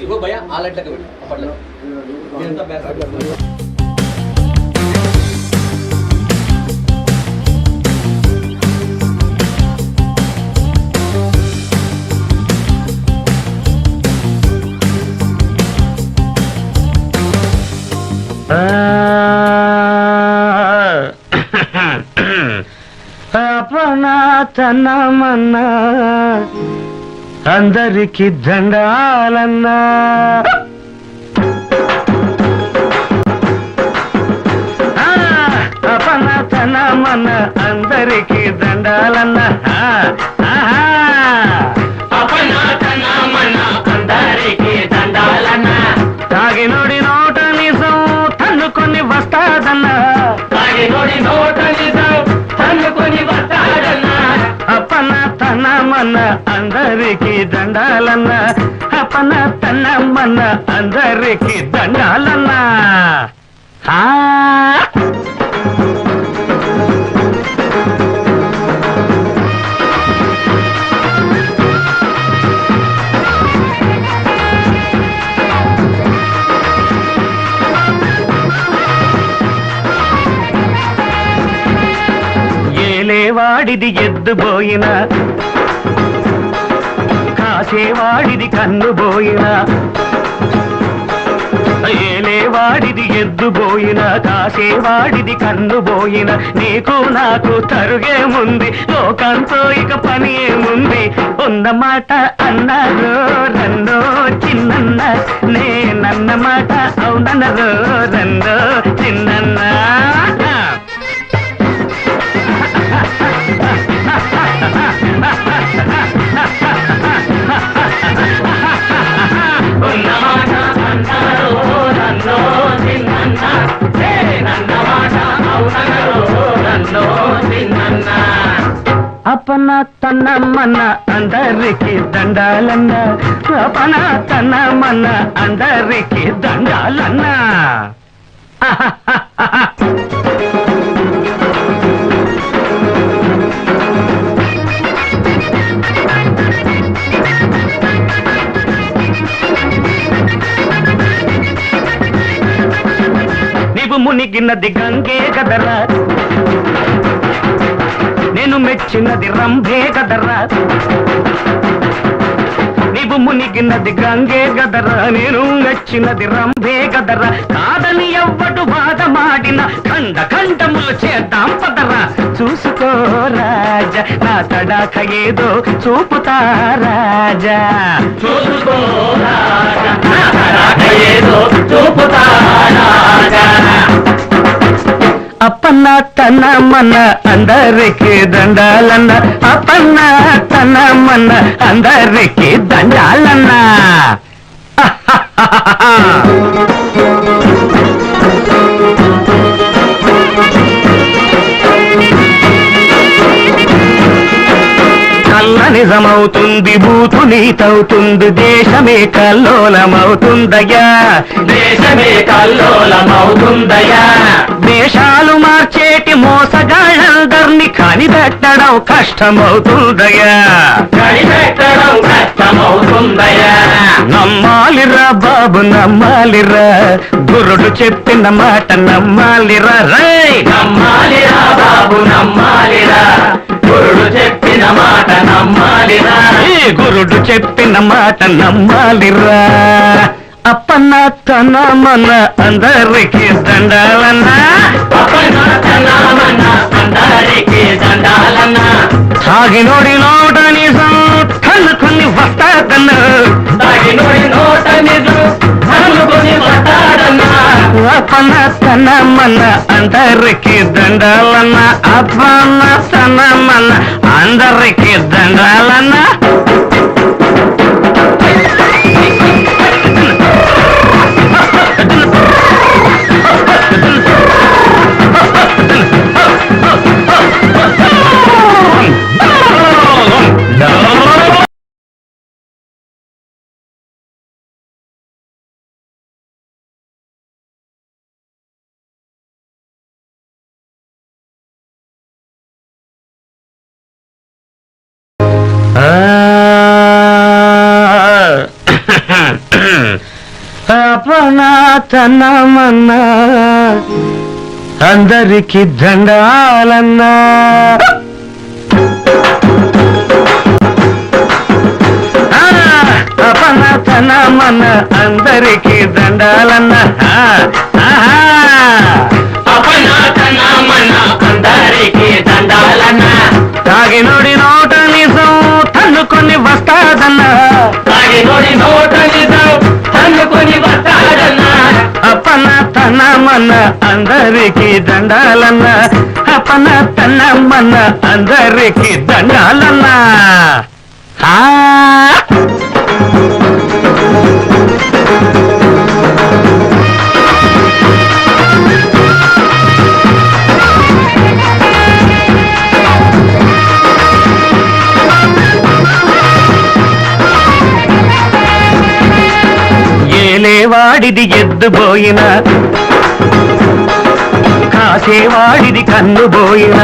ఇవ్వ భయ ఆ లైట్ లెక్క అప్పట్లో అపనాతనమన్నా అందరికి దండాలన్నా. ఆ, అపనాతనమన్నా అందరికి దండాలన్నా. అందరికి దండాలన్న అపన తన్నమ్మన్న అందరికి దండాలన్న. ఆ! ఏలేవాడిది ఎద్దుబోయిన కాసేవాడిది కన్నుబోయినా ఏలేవాడిది ఎద్దుబోయిన కాసేవాడిది కన్నుబోయిన నీకు నాకు తరుగేముంది లోకంతో ఇక పని ఏముంది? ఉన్నమాట అన్నారు రన్నో చిన్నన్న నేనన్నమాట అవునన్నారు రన్నో చిన్నన్న. ఉన్నమాట అన్నారు నన్ను చిన్నన్న నేనన్నమాట అవునన్నారు నన్ను చిన్నన్న అపన తన్నమ్మన్న అందరికి దండాలన్న అపన తన్నమ్మన్న అందరికి దండాలన్న. మునిగినది గంగే కదరా. నేను మెచ్చినది రంభే కదరా. నీవు మునిగినది గంగే గదరా నేను మెచ్చినది రంభే కదరా. కాదని ఎవ్వడు వాదమాడిన కండ ఖండములు చేద్దాం పదరా. చూసుకో రాజా నా తడాక ఏదో చూపుతా రాజా. చూసుకో రాజా నా తడాక ఏదో చూపుతా అప్పన్న తనమన్న అందరికి దండాలన్న అప్పన్న తనమన్న అందరికి దండాలన్న నిజమవుతుంది బూతు నీతవుతుంది దేశమే కల్లోలమవుతుందయ్యా. దేశమే కల్లోలమవుతుందయ్యా. దేశాలు మార్చేటి మోసగాళ్ళందరినీ కనిపెట్టడం కష్టమవుతుందయ్యా. కనిపెట్టడం కష్టమవుతుందయ్యా. నమ్మాలిరా బాబు నమ్మాలిరా. గురుడు చెప్పిన మాట నమ్మాలిరా. రై నమ్మాలిరా బాబు నమ్మాలిరా. గురుడు చెప్పిన మాట నమ్మాలిరా? అప్పన్న తన మన అందరికి దండాలన్నా? అందరికి దండాలన్నా సాగినోడి నోట నిజం కన్నుకొని వస్తాదన్నా. సాగినోడి నోట నిజం కన్నుకొని వస్తాడన్నా అప్పన్న తన మన అందరికి దండాలన్నా. అప్పన్న తన మన అందరికి దండాలన్నా. Thank you. అపనాతనమన్నా అందరికి దండాలన్నా. అపనాతనమన్న అందరికి దండాలన్నా. అపనాతనమన్న అందరికి దండాలన్నా. తాగినోడి నోట నిజం తన్నుకొని వస్తాదన్నా తన్నుకొని వస్తాడన్నా. అపన తన మన అందరికి దండాలన్నా. అపన తన మన అందరికి దండాలన్నా. ఆ కాసేవాడిది ఎద్దుబోయిన కాసేవాడిది కన్నుబోయిన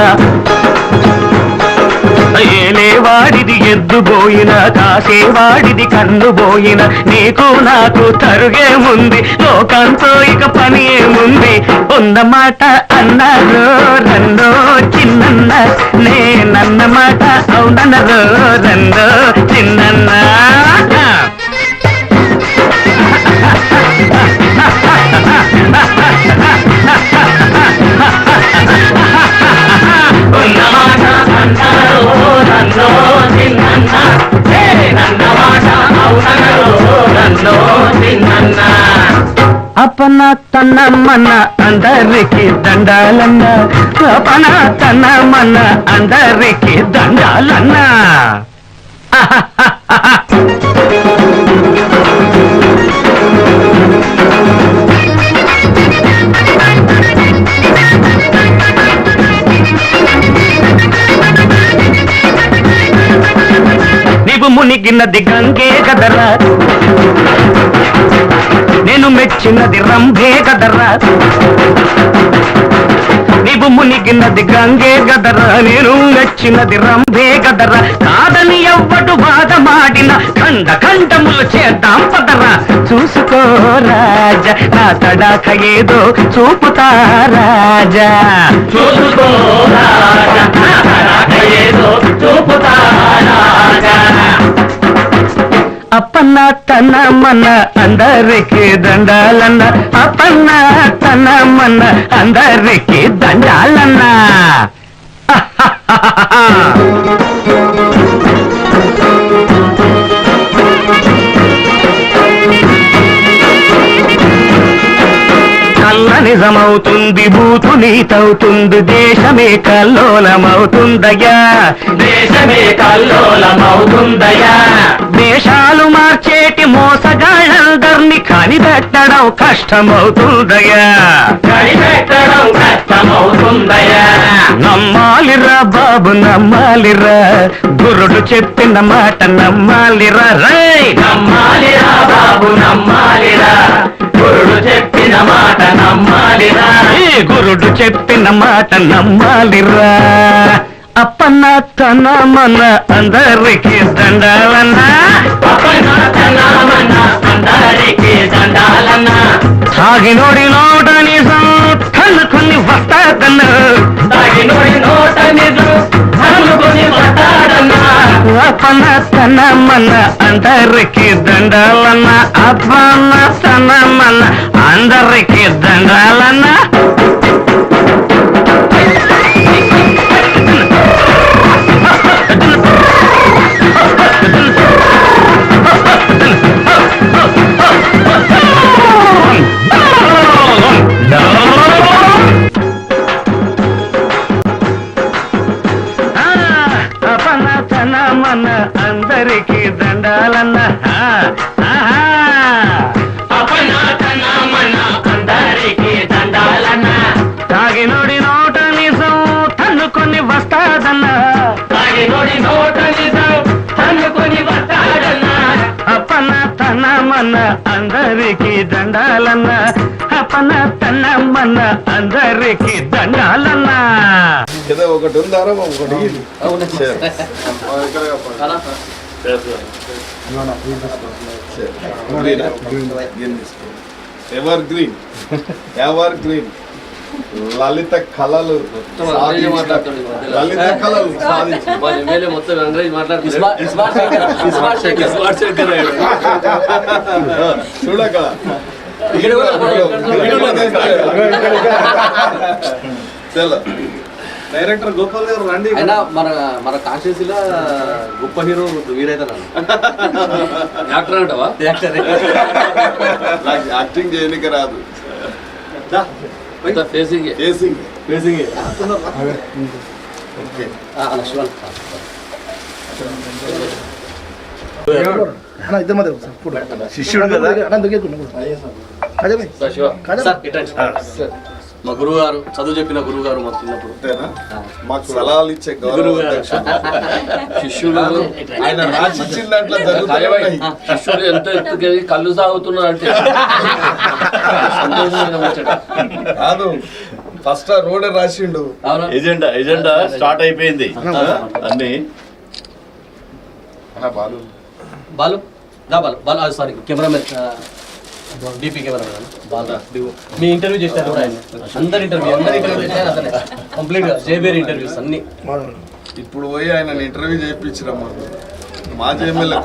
ఏలేవాడిది ఎద్దుబోయిన కాసేవాడిది కన్నుబోయిన నీకు నాకు తరుగేముంది లోకంతో ఇక పని ఏముంది ఉన్నమాట అన్నారు రెండో చిన్నన్న నేనన్నమాట అవునన్నదో రెండో. నన్ను చిన్నన్న అపన తన మన అందరికి దండాలన్న అపన తన మన అందరికి దండాలన్న. మునిగినది గంగే కదరా. నేను మెచ్చినది రంభే కదరా. నీవు మునిగినది గంగే కదరా. నేను మెచ్చినది రంభే కదరా. కాదని ఎవ్వడు బాధమాడిన ఖండ ఖండములు చేద్దాం పదరా. చూసుకో రాజా నా తడాక ఏదో చూపుతా రాజా. చూసుకో రాజా నా తడాక ఏదో చూపుతా రాజా. అప్పన్న తన మన అందరికి దండాలన్న అప్పన్న తన మన అందరికి దండాలన్న కళ్ళ నిజమవుతుంది బూతు నీతవుతుంది దేశమే కల్లోలమవుతుందయ్యా. దేశమే కల్లోలమవుతుందయ్యా. దేశాలు మార్చేటి మోసగాళ్ళందరినీ కనిపెట్టడం కష్టమవుతుందయ్యా. కనిపెట్టడం కష్టమవుతుందయ్యా. నమ్మాలిరా బాబు నమ్మాలిరా. గురుడు చెప్పిన మాట నమ్మాలిరా. రై నమ్మాలిరా బాబు నమ్మాలిరా. గురుడు చెప్పిన మాట నమ్మాలిరా. గురుడు చెప్పిన మాట నమ్మాలిరా. అప్పన్న తన మన అందరికి దండాలన్నా. అప్పన్న తన మన అందరికి దండాలన్నా. సాగినోడి నోట నిజం కన్నుకొని వస్తాదన్నా. సాగినోడి నోట నిజం కన్నుకొని వస్తాడన్నా అప్పన్న తనమన్న అందరికి దండాలన్న. అప్పన్న తనమన్న అందరికీ దండాలన్నా దండాలన్న అపన తన మన అందరికి దండాలన్న. ఏదో ఒకటి ఉందారా ఒకటి. Evergreen? Evergreen? లలిత కళలు. లలిత కళలు. చూడక. చలో. డైరెక్టర్ గోపాల్ గారు రండి. అయినా మన మన కాన్స్టిట్యూన్సీలో గొప్ప హీరో వీరైతే యాక్టర్ అంటావా? నాకు యాక్టింగ్ చేయడానికి రాదు. మొత్తం ఫేసింగ్ చేసింగ్ ఓకే అన్న ఇద్దరు మధ్య ఒకసారి ఫోటో. శిష్యుడు కదా? అన్న దగ్గర అదే భయ్. శివ. సార్. మా గురువు గారు చదువు చెప్పిన గురువు గారు మాకు చిన్నప్పుడు. మాకు సలహాలు ఇచ్చే గౌరవ ఆయన రాసిచ్చిన దాంట్లో. జరుగుతున్నాయి శిష్యుడు ఎంత ఎత్తుకెళ్ళి కళ్ళు సాగుతున్నా అంటే. కాదు ఫస్ట్ ఆ రోడ్ రాసిండు. ఎజెండా ఎజెండా స్టార్ట్ అయిపోయింది. అన్ని Balu. Balu? Balu. Balu sorry cameraman DP cameraman Balu మీ ఇంటర్వ్యూ చేశారు కూడా ఆయన. అందరు ఇంటర్వ్యూ అందరు ఇంటర్వ్యూ చేశారు అతనే. కంప్లీట్గా జేబేర్ ఇంటర్వ్యూస్ అన్ని. ఇప్పుడు పోయి ఆయన ఇంటర్వ్యూ చేయించిరమ్మా. మాజీ MLA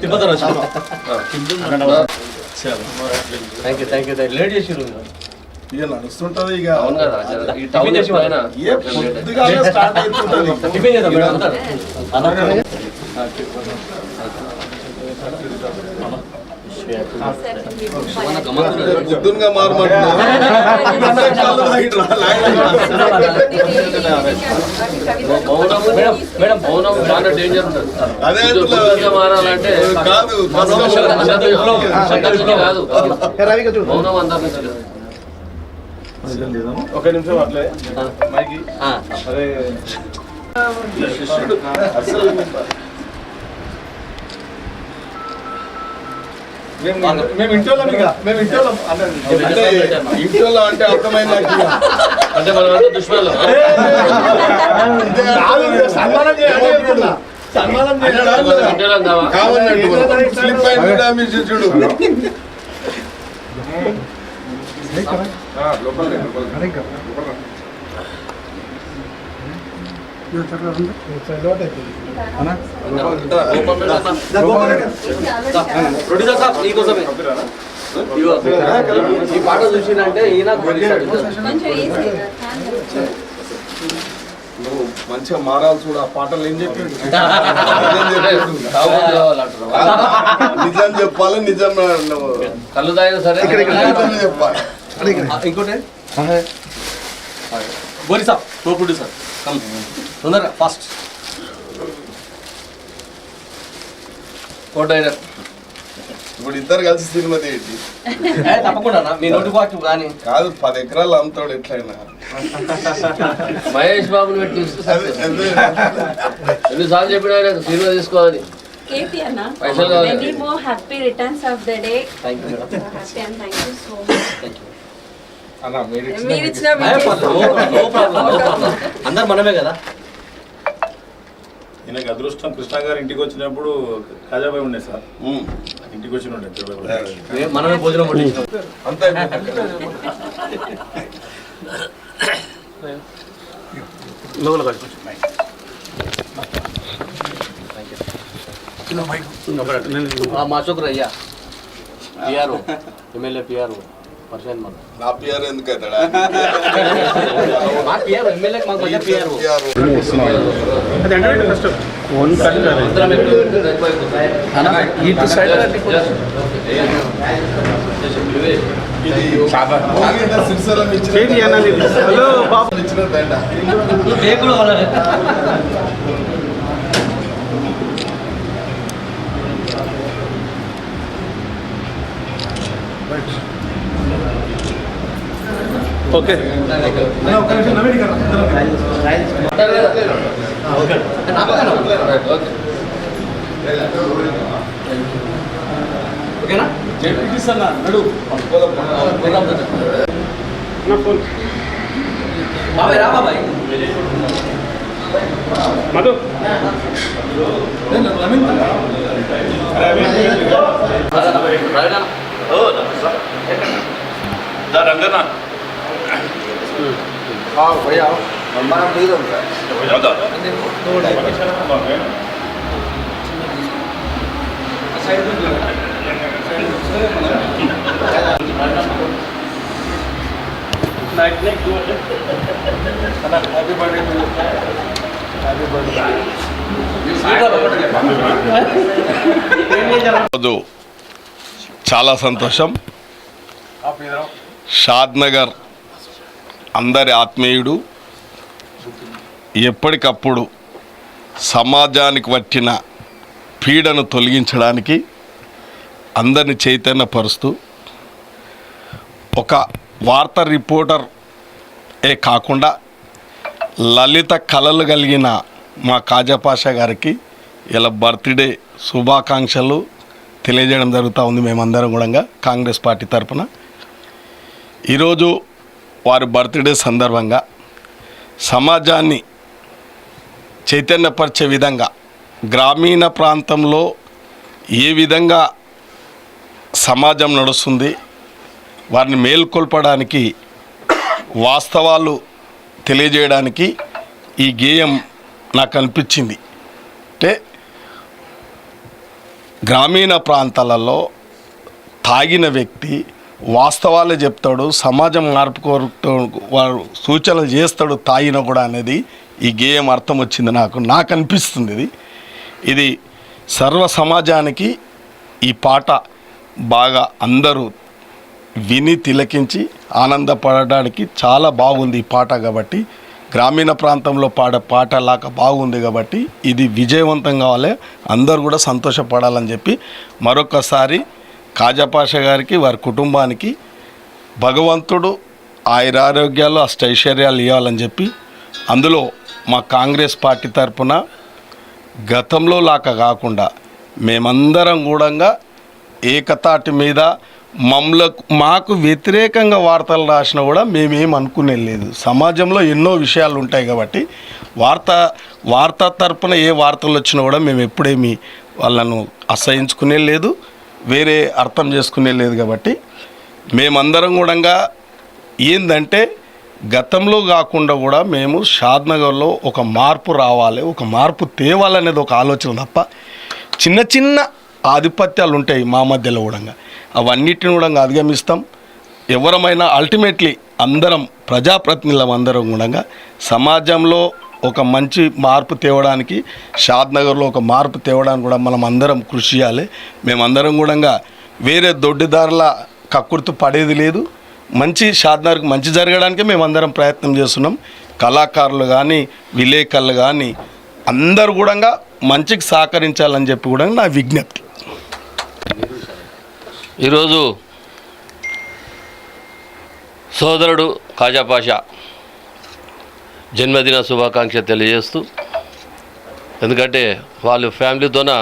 తిప్పతారు. Thank you thank you late చేసిరు ఇక నడుస్తుంటది ఇక. అవును కదా టౌన్ చేసి పొద్దుగానే స్టార్ట్ అవుతుంటది టిఫిన్ చేద్దాం మేడం. మేడం మౌనం చాలా డేంజర్ ఉంటుంది అదే మారాలంటే కాదు కాదు. ఒక నిమిషం అట్లే. మైకి. శిష్యుడు అసలు మేము ఇక మేము అంటే ఇంటోళ్ళం అంటే అర్థమైంది నాకు. అంటే మనం సన్మానం చేయాలి. సన్మానం ఇంటేలా. స్లిప్ శిష్యుడు ప్రొడ్యూసర్. ఈ పాట చూసిందంటే ఈయన నువ్వు మంచిగా మారాల్సి కూడా ఆ పాటలు ఏం చెప్పిండు. నిజం చెప్పాలి నిజం కళ్ళు తాగినా సరే. చెప్పాలి. ఇంకోటి? గోరి ప్రొడ్యూసర్ కమ్ తొందరగా ఫాస్ట్. కో డైరెక్ట్ ఇప్పుడు ఇద్దరు కలిసి సినిమా తీయండి. తప్పకుండా అన్న, మీ నోటి పాటు కానీ కాదు పది ఎకరాలు అమ్ముతాడు ఎట్లయినా. మహేష్ బాబుని పెట్టి ఎన్నిసార్లు చెప్పినా ఆయన సినిమా తీసుకోవాలి. కేటీ అన్న. Happy returns of the day madam so much అన్న మీరు ఇచ్చిన. అందరు మనమే కదా. ఈయనకి అదృష్టం కృష్ణ గారు ఇంటికి వచ్చినప్పుడు కాజాబాయి ఉండే సార్. ఇంటికి వచ్చి ఉండే మనమే భోజనం మా చోకరయ్యా పిఆర్ఓ ఎమ్మెల్యే పిఆర్ఓ. మనమే భోజనం వడ్డించాం అంతా ఓకే లోపల ఆ, మా అశోక్ రయ్యా పిఆర్ ఎమ్మెల్యే పిఆర్ పర్సెంట్ మాకు నా పేరు ఎందుకు అవుతాడా మా పిఆర్ ఎమ్మెల్యే మాకు కొంచెం పిఆర్ అందరం ఇటు సైడ్ సిరిసిల్ల ఇచ్చిన దండ టేకులు వాళ్ళని ఓకేనా బాబాయ్ రా బాబాయ్ రోజు చాలా సంతోషం షాద్ నగర్. అందరి ఆత్మీయుడు ఎప్పటికప్పుడు సమాజానికి వచ్చిన పీడను తొలగించడానికి అందరిని చైతన్యపరుస్తూ ఒక వార్త రిపోర్టర్ ఏ కాకుండా లలిత కళలు కలిగిన మా కాజాపాషా గారికి ఇలా బర్త్డే శుభాకాంక్షలు తెలియజేయడం జరుగుతూ ఉంది మేమందరం కూడా కాంగ్రెస్ పార్టీ తరఫున ఈరోజు వారి బర్త్డే సందర్భంగా సమాజాన్ని చైతన్యపరిచే విధంగా గ్రామీణ ప్రాంతంలో ఏ విధంగా సమాజం నడుస్తుంది వారిని మేల్కొల్పడానికి వాస్తవాలు తెలియజేయడానికి ఈ గేయం నాకు అనిపించింది. అంటే గ్రామీణ ప్రాంతాలలో తాగిన వ్యక్తి వాస్తవాలే చెప్తాడు సమాజం మార్పు కోరుతూ వాడు సూచనలు చేస్తాడు తాగిన కూడా అనేది ఈ గేయం అర్థం వచ్చింది నాకు. నాకు అనిపిస్తుంది ఇది. ఇది సర్వ సమాజానికి ఈ పాట బాగా అందరూ విని తిలకించి ఆనందపడడానికి చాలా బాగుంది ఈ పాట కాబట్టి గ్రామీణ ప్రాంతంలో పాడే పాట లాగా బాగుంది కాబట్టి ఇది విజయవంతం కావాలి. అందరూ కూడా సంతోషపడాలని చెప్పి మరొకసారి కాజాపాష గారికి వారి కుటుంబానికి భగవంతుడు ఆయురారోగ్యాలు అష్టైశ్వర్యాలు ఇవ్వాలని చెప్పి అందులో మా కాంగ్రెస్ పార్టీ తరపున గతంలో లాగా కాకుండా మేమందరం కూడా ఏకతాటి మీద మమ్మలకు మాకు వ్యతిరేకంగా వార్తలు రాసినా కూడా మేమేం అనుకునే లేదు. సమాజంలో ఎన్నో విషయాలు ఉంటాయి కాబట్టి వార్త వార్త తరపున ఏ వార్తలు వచ్చినా కూడా మేము ఎప్పుడేమి వాళ్ళను అసహించుకునే లేదు. వేరే అర్థం చేసుకునే లేదు కాబట్టి మేమందరం కూడా ఏందంటే గతంలో కాకుండా కూడా మేము షాద్నగర్లో ఒక మార్పు రావాలి ఒక మార్పు తేవాలనేది ఒక ఆలోచన తప్ప చిన్న చిన్న ఆధిపత్యాలు ఉంటాయి మా మధ్యలో కూడా అవన్నిటిని కూడా అధిగమిస్తాం. ఎవరమైనా అల్టిమేట్లీ అందరం ప్రజాప్రతినిధులం అందరం కూడా సమాజంలో ఒక మంచి మార్పు తేవడానికి షాద్నగర్లో ఒక మార్పు తేవడానికి కూడా మనం అందరం కృషి చేయాలి. మేమందరం కూడా వేరే దొడ్డిదారుల కక్కుర్తి పడేది లేదు. మంచి షాద్నగర్కి మంచి జరగడానికి మేమందరం ప్రయత్నం చేస్తున్నాం. కళాకారులు కానీ విలేకరులు కానీ అందరు కూడా మంచికి సహకరించాలని చెప్పి కూడా నా విజ్ఞప్తి. ఈరోజు సోదరుడు కాజాపాషా జన్మదిన శుభాకాంక్ష తెలియజేస్తూ ఎందుకంటే వాళ్ళ ఫ్యామిలీతోన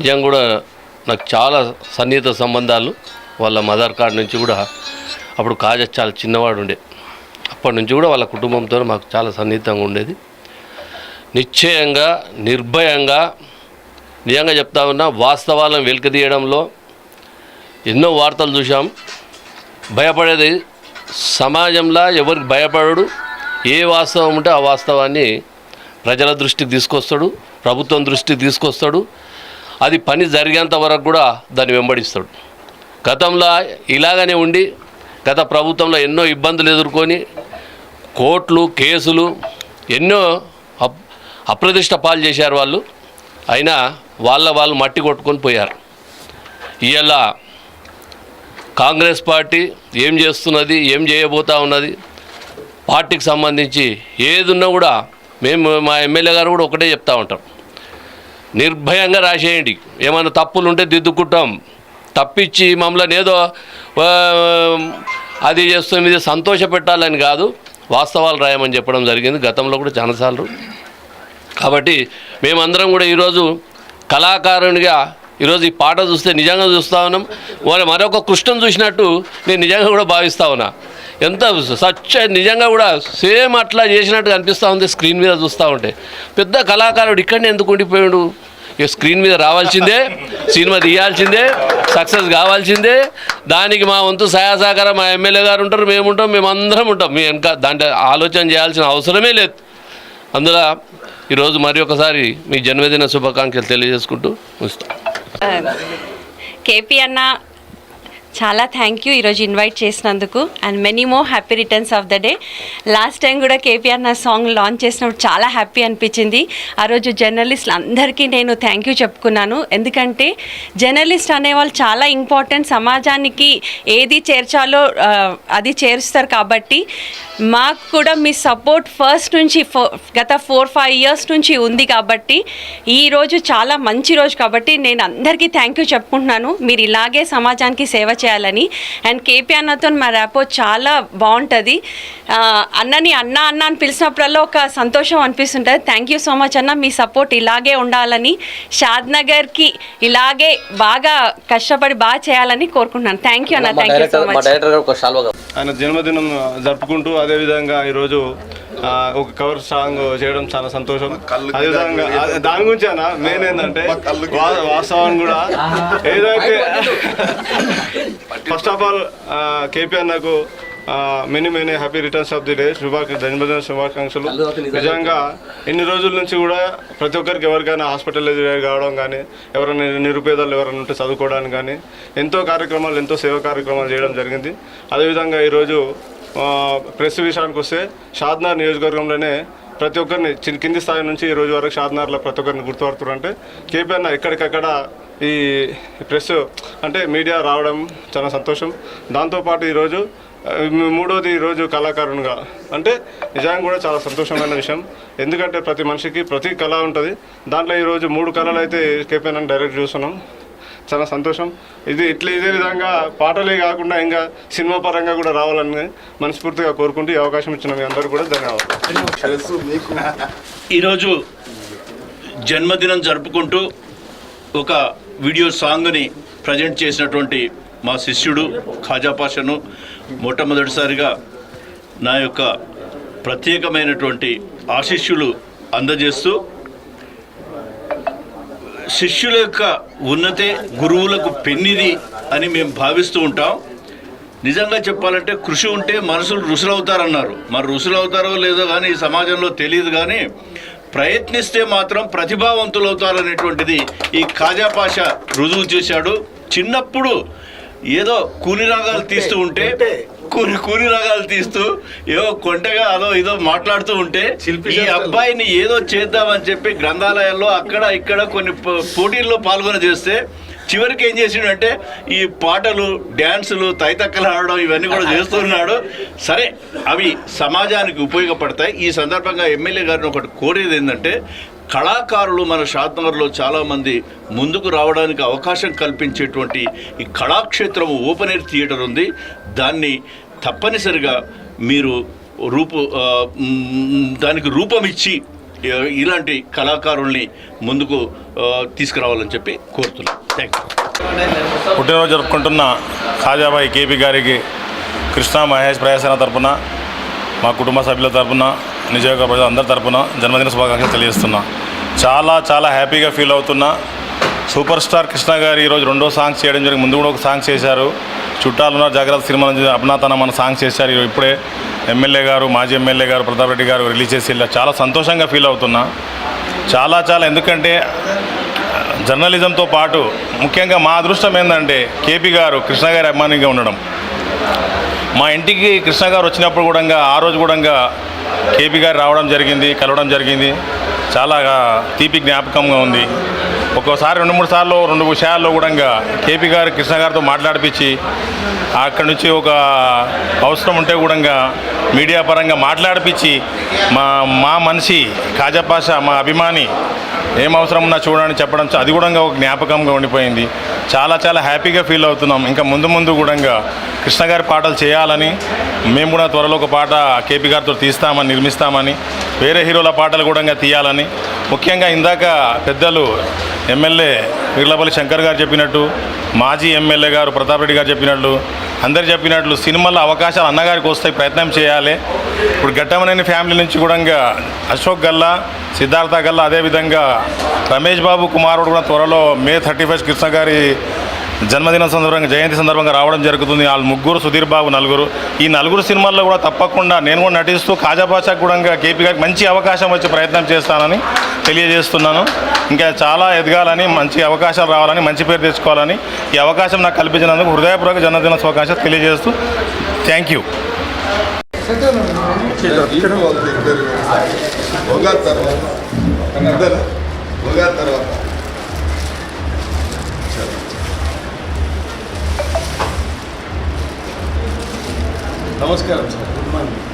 నిజం కూడా నాకు చాలా సన్నిహిత సంబంధాలు. వాళ్ళ మదర్ కార్డ్ నుంచి కూడా అప్పుడు కాజ చాలా చిన్నవాడు ఉండే. అప్పటి నుంచి కూడా వాళ్ళ కుటుంబంతో మాకు చాలా సన్నిహితంగా ఉండేది. నిశ్చయంగా నిర్భయంగా నిజంగా చెప్తా ఉన్నా వాస్తవాలను వెలికితీయడంలో ఎన్నో వార్తలు చూసాం భయపడేది సమాజంలో ఎవరికి భయపడడు ఏ వాస్తవం ఉంటే ఆ వాస్తవాన్ని ప్రజల దృష్టికి తీసుకొస్తాడు ప్రభుత్వం దృష్టికి తీసుకొస్తాడు. అది పని జరిగేంత వరకు కూడా దాన్ని వెంబడిస్తాడు. గతంలో ఇలాగనే ఉండి గత ప్రభుత్వంలో ఎన్నో ఇబ్బందులు ఎదుర్కొని కోర్టులు కేసులు ఎన్నో అప్ పాలు చేశారు వాళ్ళు. అయినా వాళ్ళ వాళ్ళు మట్టి కొట్టుకొని పోయారు. ఇవాళ కాంగ్రెస్ పార్టీ ఏం చేస్తున్నది ఏం చేయబోతా ఉన్నది పార్టీకి సంబంధించి ఏది ఉన్నా కూడా మేము మా ఎమ్మెల్యే గారు కూడా ఒకటే చెప్తా ఉంటాం. నిర్భయంగా రాసేయండి. ఏమైనా తప్పులు ఉంటే దిద్దుకుంటాం. తప్పించి మమ్మల్ని ఏదో అది చేస్తాం ఇది సంతోష పెట్టాలని కాదు. వాస్తవాలు రాయమని చెప్పడం జరిగింది. గతంలో కూడా చాలాసార్లు. కాబట్టి మేమందరం కూడా ఈరోజు కళాకారునిగా ఈరోజు ఈ పాట చూస్తే నిజంగా చూస్తా ఉన్నాం. మరొక కృష్ణం చూసినట్టు నేను నిజంగా కూడా భావిస్తా ఉన్నా. ఎంత సచ్చ నిజంగా కూడా సేమ్ అట్లా చేసినట్టు అనిపిస్తూ ఉంది స్క్రీన్ మీద చూస్తూ ఉంటే. పెద్ద కళాకారుడు ఇక్కడనే ఎందుకు ఉండిపోయాడు? ఇక స్క్రీన్ మీద రావాల్సిందే సినిమా తీయాల్సిందే సక్సెస్ కావాల్సిందే. దానికి మా వంతు సహాయ సహకారం మా ఎమ్మెల్యే గారు ఉంటారు మేము ఉంటాం మేము అందరం ఉంటాం. వెనక దాంట్లో ఆలోచన చేయాల్సిన అవసరమే లేదు. అందులో ఈరోజు మరి ఒకసారి మీ జన్మదిన శుభాకాంక్షలు తెలియజేసుకుంటూ ఉంచుతాం కేపీ అన్న చాలా థ్యాంక్ యూ ఈరోజు ఇన్వైట్ చేసినందుకు. And many more happy returns of the day last time కూడా కేపీఆర్ నా సాంగ్ లాంచ్ చేసినప్పుడు చాలా హ్యాపీ అనిపించింది. ఆ రోజు జర్నలిస్ట్లు అందరికీ నేను థ్యాంక్ యూ చెప్పుకున్నాను. ఎందుకంటే జర్నలిస్ట్ అనేవాళ్ళు చాలా ఇంపార్టెంట్ సమాజానికి ఏది చేర్చాలో అది చేరుస్తారు కాబట్టి మాకు కూడా మీ సపోర్ట్ ఫస్ట్ నుంచి ఫో- గత ఫోర్ ఫైవ్ ఇయర్స్ నుంచి ఉంది కాబట్టి ఈ రోజు చాలా మంచి రోజు కాబట్టి నేను అందరికీ థ్యాంక్ యూ చెప్పుకుంటున్నాను. మీరు ఇలాగే సమాజానికి సేవ చేయాలని. అండ్ కేపీ అన్నతో మా ర్యాపో చాలా బాగుంటుంది. అన్నని అన్న అన్న అని పిలిచినప్పుడల్లా ఒక సంతోషం అనిపిస్తుంటుంది. థ్యాంక్ యూ సో మచ్ అన్న మీ సపోర్ట్ ఇలాగే ఉండాలని షాద్ నగర్కి ఇలాగే బాగా కష్టపడి బాగా చేయాలని కోరుకుంటున్నాను. థ్యాంక్ యూ అన్న థ్యాంక్ యూ సో మచ్ ఆయన జన్మదినం జరుపుకుంటూ అదేవిధంగా ఈరోజు ఒక కవర్ సాంగ్ చేయడం చాలా సంతోషం. అదేవిధంగా అదే- దాని గురించి అన్న మెయిన్ ఏంటంటే వాస్తవం కూడా. ఏదైతే ఫస్ట్ ఆఫ్ ఆల్ కేపీ అన్నకు many many happy returns of the day శుభాకాంక్ష జన్మదిన శుభాకాంక్షలు. నిజంగా ఇన్ని రోజుల నుంచి కూడా ప్రతి ఒక్కరికి ఎవరికైనా హాస్పిటల్ కావడం కానీ ఎవరైనా నిరుపేదలు ఎవరైనా ఉంటే చదువుకోవడానికి కానీ ఎంతో కార్యక్రమాలు ఎంతో సేవా కార్యక్రమాలు చేయడం జరిగింది. అదేవిధంగా ఈరోజు ప్రెస్ విషయానికి వస్తే షాద్నార్ నియోజకవర్గంలోనే ప్రతి ఒక్కరిని చిన్న కింది స్థాయి నుంచి ఈ రోజు వరకు షాద్నార్లో ప్రతి ఒక్కరిని గుర్తుపడుతున్నారంటే కేపీ అన్న ఎక్కడికక్కడ ఈ ప్రెస్ అంటే మీడియా రావడం చాలా సంతోషం. దాంతోపాటు ఈరోజు మూడోది ఈరోజు కళాకారునిగా. అంటే నిజంగా కూడా చాలా సంతోషమైన విషయం. ఎందుకంటే ప్రతి మనిషికి ప్రతి కళ ఉంటుంది. దాంట్లో ఈరోజు మూడు కళలు అయితే కేపీ డైరెక్ట్ చూస్తున్నాం. చాలా సంతోషం. ఇది ఇట్లా ఇదే విధంగా పాటలే కాకుండా ఇంకా సినిమా పరంగా కూడా రావాలని మనస్ఫూర్తిగా కోరుకుంటూ ఈ అవకాశం ఇచ్చిన మీ అందరూ కూడా ధన్యవాదాలు. ఈరోజు జన్మదినం జరుపుకుంటూ ఒక వీడియో సాంగ్ని ప్రజెంట్ చేసినటువంటి మా శిష్యుడు ఖాజా పాషను మొట్టమొదటిసారిగా నా యొక్క ప్రత్యేకమైనటువంటి ఆశిష్యులు అందజేస్తూ శిష్యుల యొక్క ఉన్నతే గురువులకు పెన్నిది అని మేము భావిస్తూ ఉంటాం. నిజంగా చెప్పాలంటే కృషి ఉంటే మనుషులు రుసులవుతారన్నారు మరి రుసులవుతారో లేదో కానీ ఈ సమాజంలో తెలియదు కానీ ప్రయత్నిస్తే మాత్రం ప్రతిభావంతులు అవుతారనేటువంటిది ఈ ఖాజా పాష రుజువు చేశాడు. చిన్నప్పుడు ఏదో కూలి రాగాలు తీస్తూ ఉంటే కూలి కూలి రాగాలు తీస్తూ ఏదో కొంటగా అదో ఏదో మాట్లాడుతూ ఉంటే ఈ అబ్బాయిని ఏదో చేద్దామని చెప్పి గ్రంథాలయాల్లో అక్కడ ఇక్కడ కొన్ని పోటీల్లో పాల్గొన చేస్తే చివరికి ఏం చేసిండంటే ఈ పాటలు డ్యాన్సులు తైతక్కలు ఆడడం ఇవన్నీ కూడా చేస్తున్నాడు సరే అవి సమాజానికి ఉపయోగపడతాయి. ఈ సందర్భంగా ఎమ్మెల్యే గారిని ఒకటి కోరేది ఏంటంటే కళాకారులు మన షాద్నగర్లో చాలామంది ముందుకు రావడానికి అవకాశం కల్పించేటువంటి ఈ కళాక్షేత్రం ఓపెన్ ఎయిర్ థియేటర్ ఉంది. దాన్ని తప్పనిసరిగా మీరు రూపు దానికి రూపం ఇచ్చి ఇలాంటి కళాకారుల్ని ముందుకు తీసుకురావాలని చెప్పి కోరుతున్నాను థ్యాంక్ యూ పుట్టినరోజు జరుపుకుంటున్న ఖాజాబాయి కేపీ గారికి కృష్ణ మహేష్ ప్రయాసన తరపున మా కుటుంబ సభ్యుల తరపున నిజయోగ ప్రజలు అందరి తరపున జన్మదిన శుభాకాంక్షలు తెలియజేస్తున్నా. చాలా చాలా హ్యాపీగా ఫీల్ అవుతున్నా. సూపర్ స్టార్ కృష్ణ గారు ఈరోజు రెండో సాంగ్స్ చేయడం జరిగింది. ముందు కూడా ఒక సాంగ్స్ చేశారు. చుట్టాలున్నారు జాగ్రత్త సినిమా నుంచి అభినాతన మన చేశారు. ఇప్పుడే ఎమ్మెల్యే గారు మాజీ ఎమ్మెల్యే గారు ప్రతాప్ రెడ్డి గారు రిలీజ్ చేసి వెళ్ళారు చాలా సంతోషంగా ఫీల్ అవుతున్నా. చాలా చాలా ఎందుకంటే జర్నలిజంతో పాటు ముఖ్యంగా మా అదృష్టం ఏంటంటే కేపీ గారు కృష్ణ గారి అభిమానిగా ఉండడం. మా ఇంటికి కృష్ణ గారు వచ్చినప్పుడు కూడా ఆ రోజు కూడా కేపీ గారు రావడం జరిగింది కలవడం జరిగింది. చాలా తీపి జ్ఞాపకంగా ఉంది. ఒక్కోసారి రెండు మూడు సార్లు రెండు విషయాల్లో కూడా కేపీ గారు కృష్ణ గారితో మాట్లాడిపించి అక్కడి నుంచి ఒక అవసరం ఉంటే కూడా మీడియా పరంగా మాట్లాడిపించి మా మా మనిషి కాజపాష మా అభిమాని ఏం అవసరం ఉన్నా చూడండి చెప్పడం అది కూడా ఒక జ్ఞాపకంగా ఉండిపోయింది. చాలా చాలా హ్యాపీగా ఫీల్ అవుతున్నాం. ఇంకా ముందు ముందు కూడా కృష్ణ గారి పాటలు చేయాలని మేము కూడా త్వరలో ఒక పాట కేపీ గారితో తీస్తామని నిర్మిస్తామని వేరే హీరోల పాటలు కూడా తీయాలని. ముఖ్యంగా ఇందాక పెద్దలు ఎమ్మెల్యే వీర్లపల్లి శంకర్ గారు చెప్పినట్టు మాజీ ఎమ్మెల్యే గారు ప్రతాప్ రెడ్డి గారు చెప్పినట్లు అందరు చెప్పినట్లు సినిమాల్లో అవకాశాలు అన్నగారికి వస్తాయి ప్రయత్నం చేయాలి. ఇప్పుడు ఘట్టమనేని ఫ్యామిలీ నుంచి కూడా అశోక్ గల్లా సిద్ధార్థ గల్లా అదేవిధంగా రమేష్ బాబు కుమారుడు కూడా త్వరలో మే థర్టీ ఫస్ట్ కృష్ణ గారి జన్మదిన సందర్భంగా జయంతి సందర్భంగా రావడం జరుగుతుంది వాళ్ళు ముగ్గురు సుధీర్ బాబు నలుగురు ఈ నలుగురు సినిమాల్లో కూడా తప్పకుండా నేను కూడా నటిస్తూ కాజాపాషాకు కూడా కేపీ గారికి మంచి అవకాశం వచ్చే ప్రయత్నం చేస్తానని తెలియజేస్తున్నాను ఇంకా చాలా ఎదగాలని మంచి అవకాశాలు రావాలని మంచి పేరు తెచ్చుకోవాలని ఈ అవకాశం నాకు కల్పించినందుకు హృదయపూర్వక జన్మదిన శుభాకాంక్షలు తెలియజేస్తూ థ్యాంక్ యూ నమస్కారం సార్. Good morning.